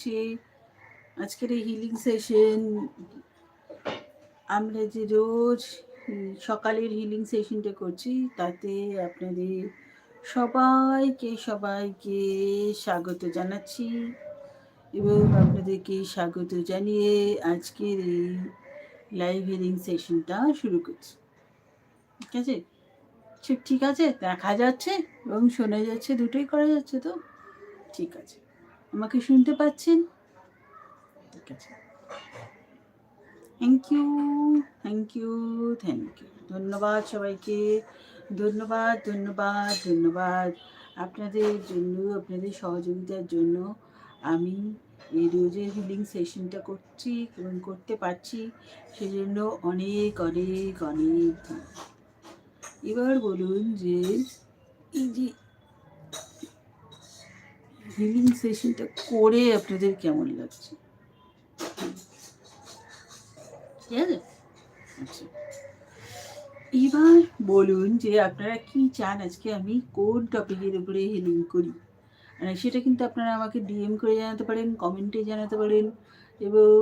করছি আজকের এই হিলিং সেশন আমরা যে রোজ সকালের হিলিং সেশনটা করছি, তাতে আপনাদের সবাইকে সবাইকে স্বাগত জানাচ্ছি এবং আপনাদেরকে স্বাগত জানিয়ে আজকের এই লাইভ হিলিং সেশনটা শুরু করছি। ঠিক আছে? ঠিক ঠিক আছে, দেখা যাচ্ছে এবং শোনা যাচ্ছে, দুটোই করা যাচ্ছে তো? ঠিক আছে। আমাকে শুনতে পাচ্ছেন? ঠিক আছে। Thank you thank you thank you ধন্যবাদ সবাইকে। ধন্যবাদ ধন্যবাদ ধন্যবাদ। আপনাদের জন্য আপনাদের সহযোগিতার জন্য আমি এই রোজের হিলিং সেশনটা করছি এবং করতে পারছি। সেজন্য অনেক অনেক অনেক এবার বলুন যে এই যে হিলিং সেশনটা করে আপনাদের কেমন লাগছে? ঠিক আছে? আচ্ছা। এবার বলুন যে আপনারা কি চান? আজকে আমি কোন টপিকের উপরে হিলিং করি? মানে সেটা কিন্তু আপনারা আমাকে ডিএম করে জানাতে পারেন কমেন্টে জানাতে পারেন এবং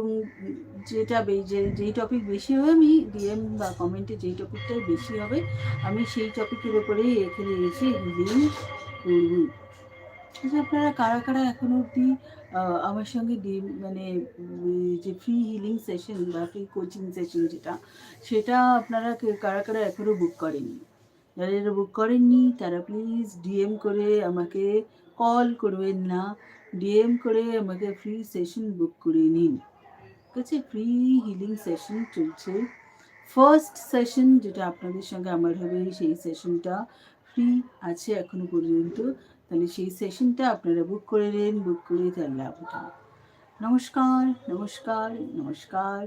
যেটা যে, যেই টপিক বেশি হবে আমি ডিএম বা কমেন্টে যেই টপিকটাই বেশি হবে, আমি সেই টপিকের উপরেই এখানে এসে হিলিং করব। আচ্ছা আপনারা কারা কারা এখনও অবধি আমার সঙ্গে মানে যে ফ্রি হিলিং সেশন বা ফ্রি কোচিং সেশন যেটা, সেটা আপনারা কারা কারা এখনও বুক করেননি? যারা যারা বুক করেননি, তারা প্লিজ ডিএম করে আমাকে কল করবেন না। ডিএম করে আমাকে ফ্রি সেশন বুক করে নিন। ঠিক আছে? ফ্রি হিলিং সেশন চলছে। ফার্স্ট সেশন যেটা আপনাদের সঙ্গে আমার হবে, সেই সেশনটা ফ্রি আছে এখনও পর্যন্ত। তাহলে সেই সেশনটা আপনারা বুক করে নিন বুক করে তাহলে উঠান নমস্কার নমস্কার নমস্কার।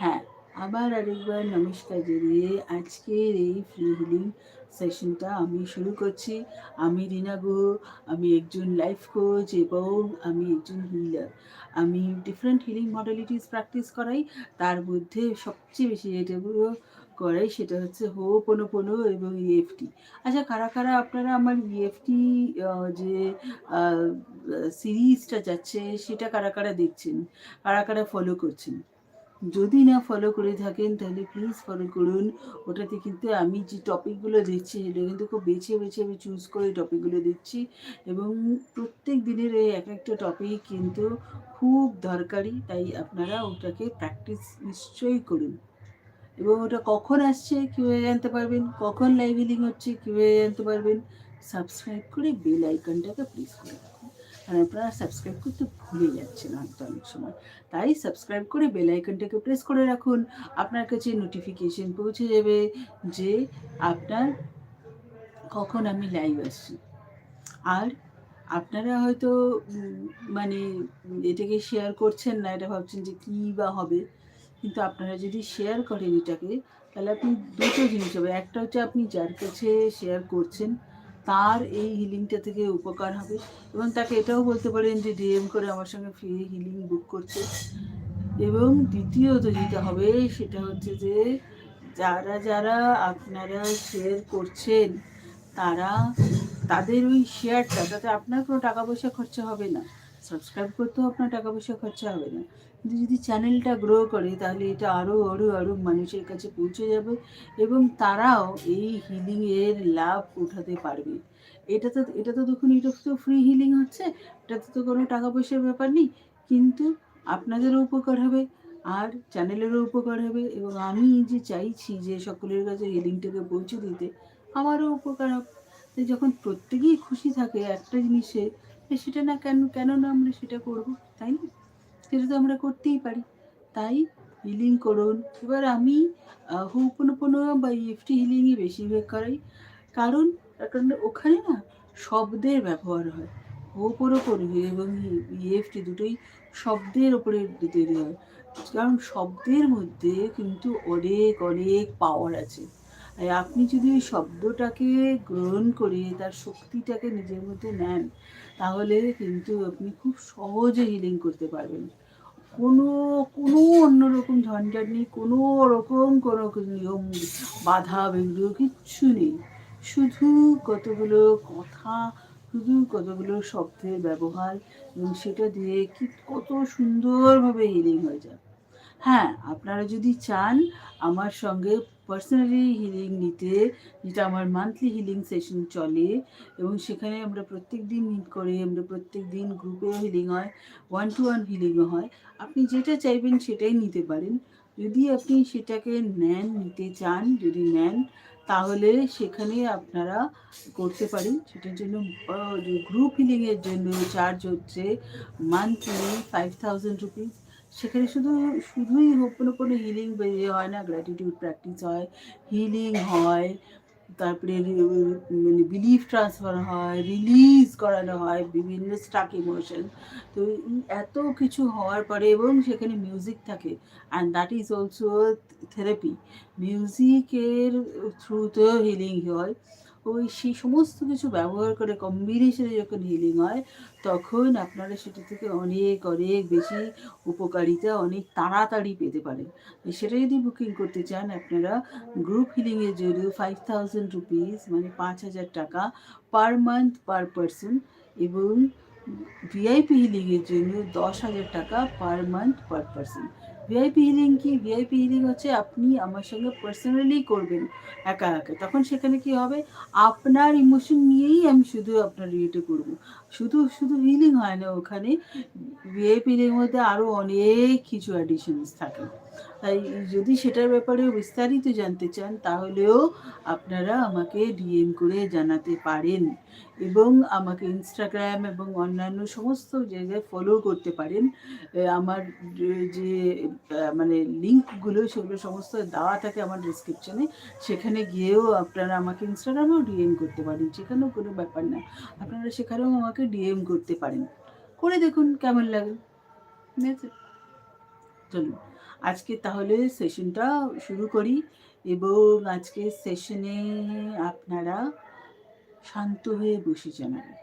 হ্যাঁ আবার আরেকবার নমস্কার জানিয়ে আজকের এই ফ্রি হিলিং সেশনটা আমি শুরু করছি। আমি রিনা গুহ আমি একজন লাইফ কোচ এবং আমি একজন হিলার আমি ডিফারেন্ট হিলিং মডেলিটিস প্র্যাকটিস করাই, তার মধ্যে সবচেয়ে বেশি যেটাগুলো করাই সেটা হচ্ছে হো, পোনো পোনো এবং ইএফটি আচ্ছা কারা কারা আপনারা আমার ইএফটি যে সিরিজটা যাচ্ছে সেটা কারা কারা দেখছেন? কারা কারা ফলো করছেন? যদি না ফলো করে থাকেন তাহলে প্লিজ ফলো করুন। ওটাতে কিন্তু আমি যে টপিকগুলো দিচ্ছি সেটা কিন্তু খুব বেছে বেছে আমি চুজ করে টপিকগুলো দিচ্ছি এবং প্রত্যেক দিনের এই এক একটা টপিক কিন্তু খুব দরকারি, তাই আপনারা ওটাকে প্র্যাকটিস নিশ্চয়ই করুন। এবং ওটা কখন আসছে কীভাবে জানতে পারবেন? কখন লাইভ হিলিং হচ্ছে কীভাবে জানতে পারবেন? সাবস্ক্রাইব করে বেল আইকনটাকে প্রেস করে রাখুন। কারণ আপনারা সাবস্ক্রাইব করতে ভুলে যাচ্ছেন হয়তো অনেক সময়। তাই সাবস্ক্রাইব করে বেল আইকনটাকে প্রেস করে রাখুন। আপনার কাছে নোটিফিকেশন পৌঁছে যাবে যে আপনার কখন আমি লাইভ আসছি। আর আপনারা হয়তো মানে এটাকে শেয়ার করছেন না, এটা ভাবছেন যে কী বা হবে। কিন্তু আপনারা যদি শেয়ার করেন এটাকে, তাহলে আপনি দুটো জিনিস হবে। একটা হচ্ছে আপনি যার কাছে শেয়ার করছেন, তার এই হিলিংটা থেকে উপকার হবে এবং তাকে এটাও বলতে পারেন যে ডিএম করে আমার সঙ্গে ফ্রি হিলিং বুক করছে। এবং দ্বিতীয়ত যেটা হবে, সেটা হচ্ছে যে যারা যারা আপনারা শেয়ার করছেন, তারা তাদের ওই শেয়ারটা তাতে আপনার কোনো টাকা পয়সা খরচা হবে না। সাবস্ক্রাইব করতেও আপনার টাকা পয়সা খরচা হবে না। যদি চ্যানেলটা গ্রো করে, তাহলে এটা আরও আরও আরও মানুষের কাছে পৌঁছে যাবে এবং তারাও এই হিলিংয়ের লাভ উঠাতে পারবে। এটা তো এটা তো দেখুন, এটা তো ফ্রি হিলিং হচ্ছে, এটাতে তো কোনো টাকা পয়সার ব্যাপার নেই, কিন্তু আপনাদেরও উপকার হবে, আর চ্যানেলেরও উপকার হবে এবং আমি যে চাইছি যে সকলের কাছে হিলিংটাকে পৌঁছে দিতে, আমারও উপকার হবে। তাই যখন প্রত্যেকেই খুশি থাকে একটা জিনিসে, সেটা না কেন কেন না আমরা সেটা করব, তাই না? সেটা তো আমরা করতেই পারি। তাই হিলিং করুন। এবার আমি হুপনপনো বা ইএফটি হিলিংই বেশিরভাগ করাই। কারণ কারণ ওখানে না শব্দের ব্যবহার হয়। হোপোর ওপর এবং ইএফটি দুটোই শব্দের ওপরে তৈরি হয়। কারণ শব্দের মধ্যে কিন্তু অনেক অনেক পাওয়ার আছে। আপনি যদি ওই শব্দটাকে গ্রহণ করে তার শক্তিটাকে নিজের মধ্যে নেন, তাহলে কিন্তু আপনি খুব সহজে হিলিং করতে পারবেন। কোনো কোনো অন্যরকম ঝঞ্ঝাট নেই, কোনো রকম কোনো নিয়ম, বাধা বিঘ্ন কিচ্ছু নেই। শুধু কতগুলো কথা, শুধু কতগুলো শব্দের ব্যবহার, এবং সেটা দিয়ে কি কত সুন্দরভাবে হিলিং হয়ে যায়। হ্যাঁ আপনারা যদি চান আমার সঙ্গে পার্সোনালি হিলিং নিতে, যেটা আমার মান্থলি হিলিং সেশন চলে, এবং সেখানে আমরা প্রত্যেক দিন মিট করি, আমরা প্রত্যেক দিন গ্রুপেও হিলিং হয় ওয়ান টু ওয়ান হিলিংও হয়, আপনি যেটা চাইবেন সেটাই নিতে পারেন। যদি আপনি সেটাকে নেন, নিতে চান, যদি নেন, তাহলে সেখানে আপনারা করতে পারেন। সেটার জন্য গ্রুপ হিলিংয়ের জন্য চার্জ হচ্ছে মান্থলি ফাইভ থাউজেন্ড রুপিস সেখানে শুধু, শুধুই কোনো কোনো হিলিং ইয়ে হয় না গ্র্যাটিটিউড প্র্যাকটিস হয় হিলিং হয়, তারপরে মানে বিলিফ ট্রান্সফার হয় রিলিজ করানো হয়, বিভিন্ন স্টাক ইমোশন তো এত কিছু হওয়ার পরে এবং সেখানে মিউজিক থাকে and that is also therapy মিউজিকের থ্রুতেও হিলিং হয়। ওই সেই সমস্ত কিছু ব্যবহার করে কম্বিনেশনে যখন হিলিং হয়, তখন আপনারা সেটা থেকে অনেক অনেক বেশি উপকারিতা, অনেক তাড়াতাড়ি পেতে পারেন। সেটা যদি বুকিং করতে চান, আপনারা গ্রুপ হিলিংয়ের জন্য ফাইভ থাউজেন্ড রুপিস মানে পাঁচ হাজার টাকা পার মান্থ পার পারসন এবং ভিআইপি হিলিংয়ের জন্য দশ হাজার টাকা per month per person VIP healing কি? ভিআইপি হিলিং হচ্ছে আপনি আমার সঙ্গে পার্সোনালি করবেন একা একা। তখন সেখানে কি হবে? আপনার ইমোশন নিয়েই আমি শুধু আপনার ইয়েটা করব। শুধু শুধু হিলিং হয় না ওখানে। ভিআইপি হিলিং মধ্যে আরও অনেক কিছু অ্যাডিশনস থাকে। তাই যদি সেটার ব্যাপারে বিস্তারিত জানতে চান, তাহলেও আপনারা আমাকে ডিএম করে জানাতে পারেন এবং আমাকে ইনস্টাগ্রাম এবং অন্যান্য সমস্ত জায়গায় ফলো করতে পারেন। আমার যে মানে লিঙ্কগুলো সেগুলো সমস্ত দেওয়া থাকে আমার ডিসক্রিপশনে সেখানে গিয়েও আপনারা আমাকে ইনস্টাগ্রামেও ডিএম করতে পারেন, সেখানেও কোনো ব্যাপার না। আপনারা সেখানেও আমাকে ডিএম করতে পারেন। করে দেখুন কেমন লাগে। ঠিক আছে চলুন। আজকে তাহলে সেশনটা শুরু করি এবং আজকে সেশনে আপনারা শান্ত হয়ে বসে জানাবেন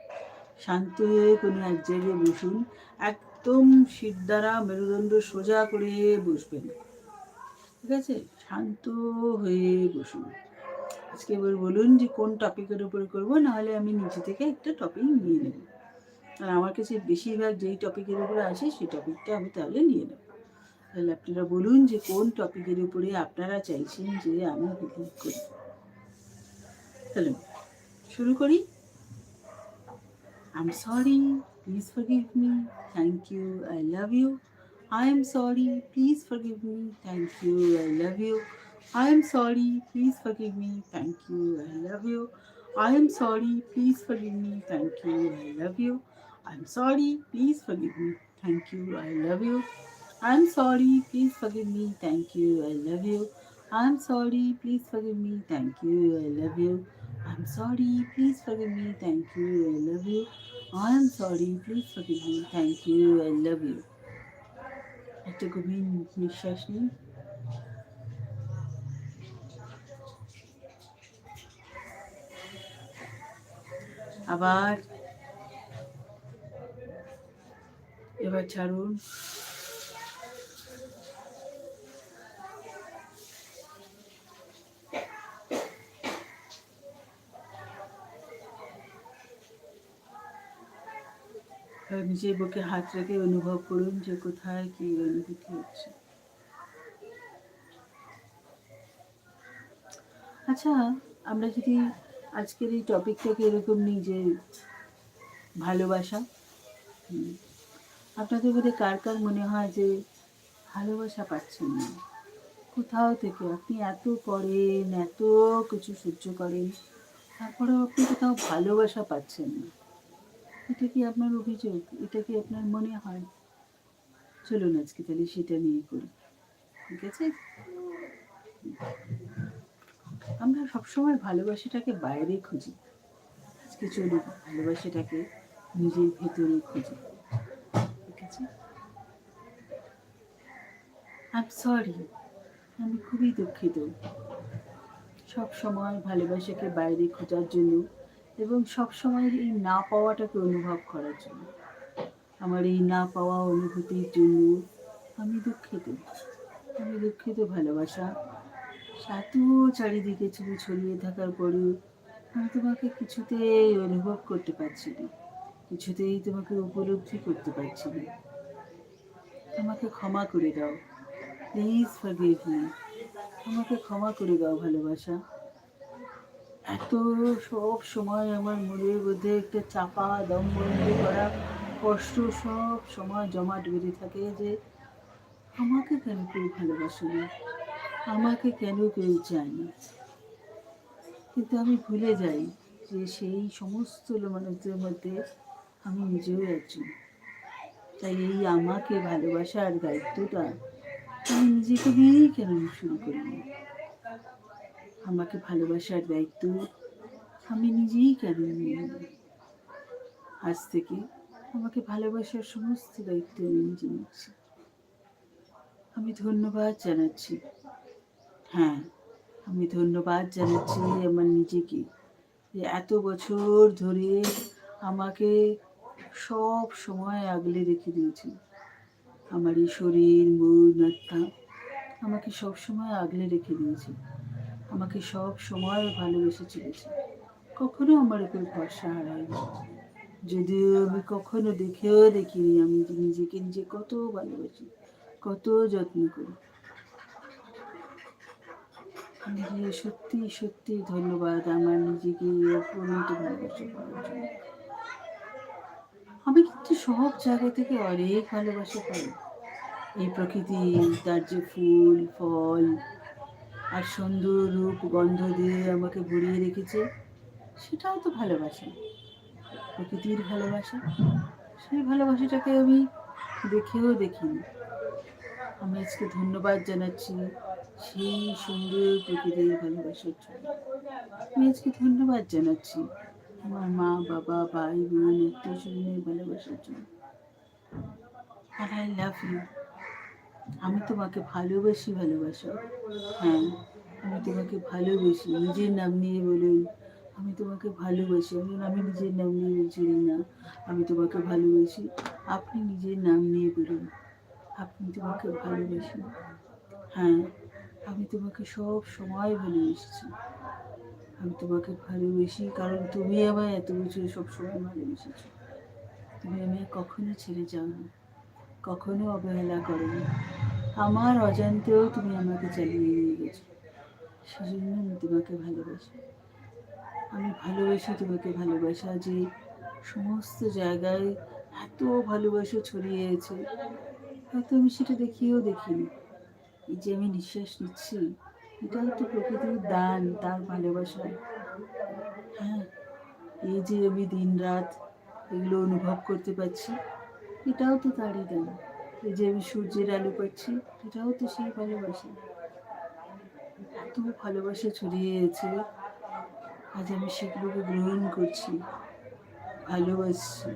শান্ত হয়ে কোনো এক জায়গায় বসুন, একদম শীত দ্বারা মেরুদণ্ড সোজা করে বসবেন। ঠিক আছে? শান্ত হয়ে বসুন। আজকে এবার বলুন যে কোন টপিকের উপরে করব, নাহলে আমি নিচে থেকে একটা টপিক নিয়ে নেব। আর আমার কাছে বেশিরভাগ যেই টপিকের উপরে আসে সেই টপিকটা আমি তাহলে নিয়ে নেব। তাহলে আপনারা বলুন যে কোন টপিকের উপরে আপনারা চাইছেন যে আমি ক্লিক করি তাহলে শুরু করি I'm sorry, please forgive me. Thank you, I love you. I am sorry, please forgive me. Thank you, I love you. I am sorry, please forgive me. Thank you, I love you. I am sorry, please forgive me. Thank you, I love you. I'm sorry, please forgive me. Thank you, I love you. I'm sorry, please forgive me. Thank you, I love you. I'm sorry, please forgive me. Thank you, I love you. I'm sorry, please forgive me. Thank you, I love you. I'm sorry, please forgive me. Thank you, I love you. একটা গভীর নিঃশ্বাস নিন আবার এবার ছাড়ুন নিজের বুকে হাত রেখে অনুভব করুন যে কোথায় কি অনুভূতি হচ্ছে। আচ্ছা আমরা যদি আজকের এই টপিকটাকে এরকম নিই যে ভালোবাসা আপনাদের মধ্যে কার কার মনে হয় যে ভালোবাসা পাচ্ছেন না? কোথাও থেকে আপনি এত করেন, এত কিছু সহ্য করেন, তারপরেও আপনি কোথাও ভালোবাসা পাচ্ছেন না। এটা কি আপনার অভিযোগ? এটা কি আপনার মনে হয়? চলুন আজকে তাহলে সেটা নিয়ে করি। ঠিক আছে? আমরা সবসময় ভালোবাসাটাকে বাইরে খুঁজি। আজকে চলুন ভালোবাসাটাকে নিজের ভেতরে খুঁজি। ঠিক আছে? আই সরি আমি খুবই দুঃখিত। সব সময় ভালোবাসাকে বাইরে খোঁজার জন্য এবং সবসময় এই না পাওয়াটাকে অনুভব করার জন্য। আমার এই না পাওয়া অনুভূতির জন্য আমি দুঃখিত। আমি দুঃখিত, ভালোবাসা। এত চারিদিকে ছবি ছড়িয়ে থাকার পরেও আমি তোমাকে কিছুতে অনুভব করতে পারছি না। কিছুতেই তোমাকে উপলব্ধি করতে পারছি না। আমাকে ক্ষমা করে দাও। প্লিজ মি আমাকে ক্ষমা করে দাও, ভালোবাসা। এত সব সময় আমার মনের মধ্যে একটা চাপা দমবন্দি করা, কষ্ট সব সময় জমাট বেঁধে থাকে যে আমাকে কেন কেউ ভালোবাসে না? আমাকে কেন কেউ চায় না? কিন্তু আমি ভুলে যাই যে সেই সমস্ত মানুষদের মধ্যে আমি নিজেও একজন। তাই এই আমাকে ভালোবাসার দায়িত্বটা আমি নিজেকে দিয়েই কেন শুরু করিনি আমাকে ভালোবাসার দায়িত্ব আমি নিজেই কেন আজ থেকে আমাকে ভালোবাসার সমস্ত দায়িত্ব আমি নিজে নিচ্ছি। আমি ধন্যবাদ জানাচ্ছি। হ্যাঁ আমি ধন্যবাদ জানাচ্ছি আমার নিজেকে যে এত বছর ধরে আমাকে সব সময় আগলে রেখে দিয়েছে। আমার এই শরীর, মন, আত্মা আমাকে সব সময় আগলে রেখে দিয়েছে। আমাকে সব সময় ভালোবেসে চলেছে কখনো আমার উপর ভরসা হারায়নি। যদিও আমি কখনো দেখেও দেখিনি আমি নিজেকে নিজে কত ভালোবাসি, কত যত্ন করি। নিজে সত্যি সত্যি ধন্যবাদ আমার নিজেকে অপরন্ত ভালোবাসা করার জন্য। আমি কিন্তু সব জায়গা থেকে অনেক ভালোবাসা পাই। এই প্রকৃতি, তার যে ফুল, ফল আর সুন্দর রূপ, গন্ধ দিয়ে আমাকে ভরিয়ে রেখেছে, সেটাও তো ভালোবাসা। প্রকৃতির ভালোবাসা, সেই ভালোবাসাটাকে আমি দেখেও দেখিনি। আমি আজকে ধন্যবাদ জানাচ্ছি সেই সুন্দর প্রকৃতির ভালোবাসার জন্য। আমি আজকে ধন্যবাদ জানাচ্ছি আমার মা, বাবা, ভাই, বোন আত্মীয় স্বজনের ভালোবাসার জন্য। আর আই লাভ ইউ আমি তোমাকে ভালোবাসি, ভালোবাসা। হ্যাঁ আমি তোমাকে ভালোবাসি। নিজের নাম নিয়ে বলুন, আমি তোমাকে ভালোবাসি। আমি আমি নিজের নাম নিয়ে বলছি না আমি তোমাকে ভালোবাসি। আপনি নিজের নাম নিয়ে বলুন, আপনি তোমাকে ভালোবাসি। হ্যাঁ আমি তোমাকে সব সময় ভালোবেসেছি। আমি তোমাকে ভালোবেসি কারণ তুমি আমায় এত বছর সব সময় ভালোবেসেছো। তুমি আমায় কখনো ছেড়ে যাও না কখনো অবহেলা করোনি। আমার অজান্তেও তুমি আমাকে চালিয়ে নিয়ে গেছো। সেজন্য আমি তোমাকে ভালোবাসি। আমি ভালোবাসি তোমাকে ভালোবাসা। যে সমস্ত জায়গায় এত ভালোবাসা ছড়িয়েছে হয়তো আমি সেটা দেখিয়েও দেখিনি। এই যে আমি নিঃশ্বাস নিচ্ছি এটা হয়তো প্রকৃতির দান, তার ভালোবাসা। হ্যাঁ এই যে আমি দিন রাত এগুলো অনুভব করতে পারছি এটাও তো তারই দান এই যে আমি সূর্যের আলো পাচ্ছি, এটাও তো সেই ভালোবাসা। এত ভালোবাসা ছড়িয়ে ছড়িয়েছে আজ আমি সেগুলোকে গ্রহণ করছি, ভালোবাসছি।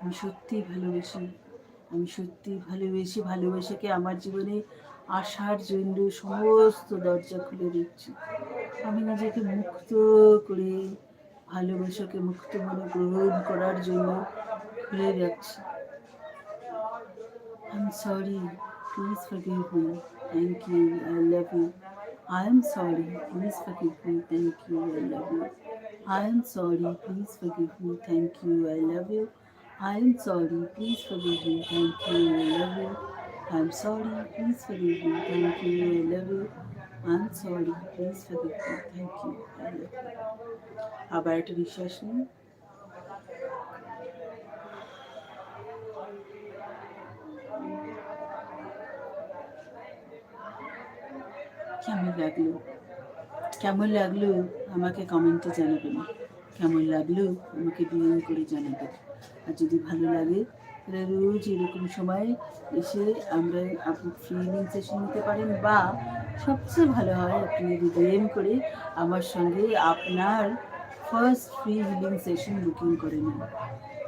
আমি সত্যিই ভালোবাসি। আমি সত্যি ভালোবেসে ভালোবাসাকে আমার জীবনে আসার জন্য সমস্ত দরজা খুলে দিচ্ছি। আমি নিজেকে মুক্ত করে ভালোবাসাকে মুক্ত মনে গ্রহণ করার জন্য খুলে যাচ্ছি I'm sorry. Please forgive me. Thank you. I love you. I am sorry. Please forgive me. Thank you. I love you. I am sorry. Please forgive me. Thank you. I love you. I am sorry. Please forgive me. Thank you. I love you. I'm sorry. Please forgive me. Thank you. I love you. I'm sorry. Please forgive me. Thank you. I love you. আবার একটা নিঃশ্বাস নিন কেমন লাগল? কেমন লাগল আমাকে কমেন্টে জানাবেন। কেমন লাগল আমাকে ডিএম করে জানাবেন। আর যদি ভালো লাগে, তাহলে রোজ এরকম সময় এসে আমরা আপনি ফ্রি সেশন নিতে পারেন বা সবচেয়ে ভালো হয় আপনি যদি ডিএম করে আমার সঙ্গে আপনার first free healing session booking করে নেন।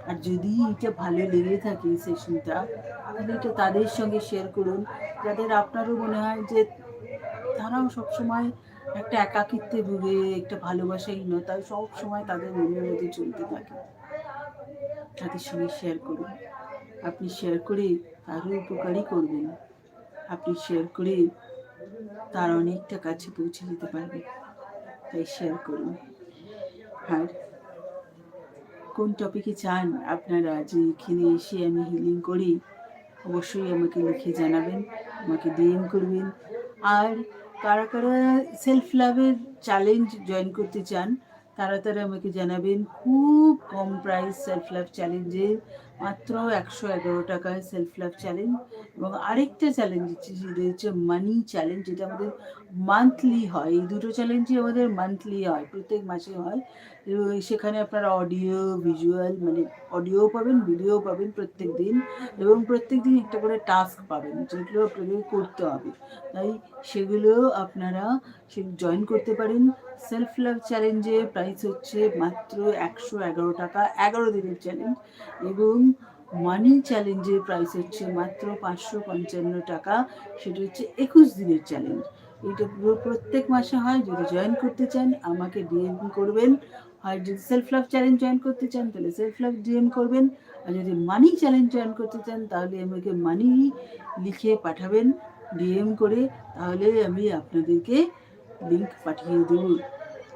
আর যদি এটা ভালো লেগে থাকে সেশনটা তাহলে এটা তাদের সঙ্গে শেয়ার করুন। যাদের আপনারও মনে হয় যে তারাও সবসময় একটা একাকিত্বে ভুগে, একটা ভালোবাসাহীনতা সব সময় তাদের মনের মধ্যে চলতে থাকে। তাদের সঙ্গে শেয়ার করুন। আপনি শেয়ার করে তারও উপকারই করবেন। আপনি শেয়ার করে তার অনেকটা কাছে পৌঁছে যেতে পারবে তাই শেয়ার করুন। আর কোন টপিকে চান আপনারা যে এখানে এসে আমি হিলিং করি, অবশ্যই আমাকে লিখে জানাবেন, আমাকে ডিএম করবেন। আর কারা কারা সেলফ লাভের চ্যালেঞ্জ জয়েন করতে চান, তারা তারা আমাকে জানাবেন। খুব কম প্রাইস সেলফ লাভ চ্যালেঞ্জের মাত্র একশো এগারো টাকায় সেলফ লাভ চ্যালেঞ্জ এবং আরেকটা চ্যালেঞ্জ সেটা হচ্ছে মানি চ্যালেঞ্জ যেটা আমাদের মান্থলি হয়। এই দুটো চ্যালেঞ্জই আমাদের মান্থলি হয়, প্রত্যেক মাসে হয়। সেখানে আপনারা অডিও ভিজুয়াল মানে অডিও পাবেন ভিডিও পাবেন প্রত্যেক দিন এবং প্রত্যেক দিন একটা করে টাস্ক পাবেন, যেগুলো আপনাদের করতে হবে। তাই সেগুলো আপনারা সে জয়েন করতে পারেন। সেলফ লাভ চ্যালেঞ্জের প্রাইস হচ্ছে মাত্র একশো এগারো টাকা, এগারো দিনের চ্যালেঞ্জ এবং মানি চ্যালেঞ্জের প্রাইস হচ্ছে মাত্র পাঁচশো পঞ্চান্ন টাকা। সেটা হচ্ছে একুশ দিনের চ্যালেঞ্জ এটা পুরো প্রত্যেক মাসে হয়। যদি জয়েন করতে চান, আমাকে ডিএম করবেন। আর যদি সেলফ লাভ চ্যালেঞ্জ জয়েন করতে চান, তাহলে সেলফ লাভ ডিএম করবেন। আর যদি মানি চ্যালেঞ্জ জয়েন করতে চান, তাহলে আমাকে মানি লিখে পাঠাবেন ডিএম করে। তাহলে আমি আপনাদেরকে লিঙ্ক পাঠিয়ে দেবো।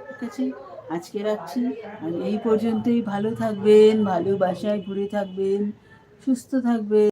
ঠিক আছে? আজকে রাখছি। আর এই পর্যন্তই। ভালো থাকবেন ভালোবাসায় ঘুরে থাকবেন সুস্থ থাকবেন।